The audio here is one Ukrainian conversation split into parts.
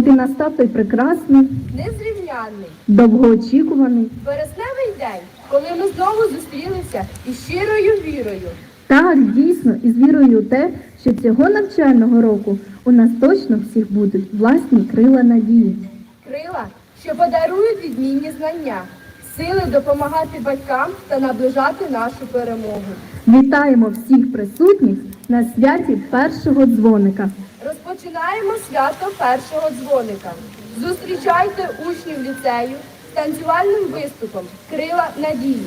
Настав той прекрасний, Незрівнянний. довгоочікуваний. Вересневий день, коли ми знову зустрілися із щирою вірою. Так, дійсно, і з вірою у те, що цього навчального року у нас точно всіх будуть власні крила надії. Крила, що подарують відмінні знання, сили допомагати батькам та наближати нашу перемогу. Вітаємо всіх присутніх на святі першого дзвоника. Розпочинаємо свято першого дзвоника. Зустрічайте учнів ліцею з танцювальним виступом Крила надії.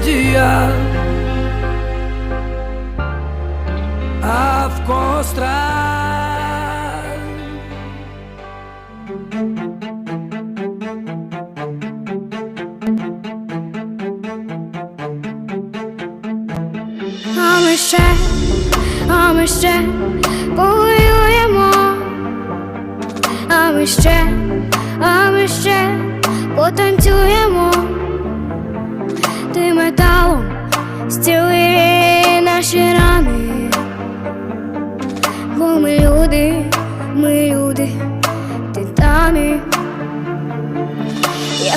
Надія, а в когось страх. А ми ще, а ми ще повоюємо, а ми ще, а ми ще потанцюємо,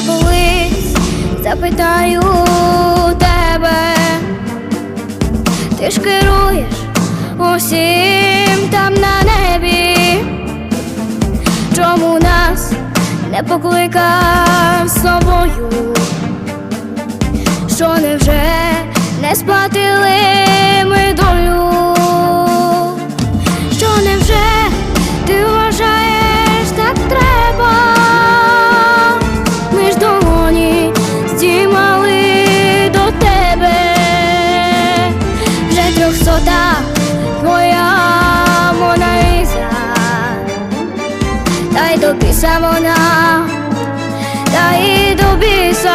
колись запитаю тебе. Ти ж керуєш усім там на небі, чому нас не покликав з собою? Що невже не сплатили трьохсота твоя Моналіза, та й до біса вона, та й до біса.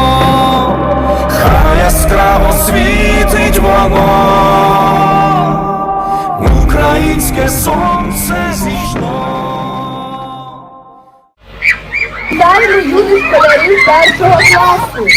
світить українське сонце зійшло. Вітаємо юних школярів першого класу.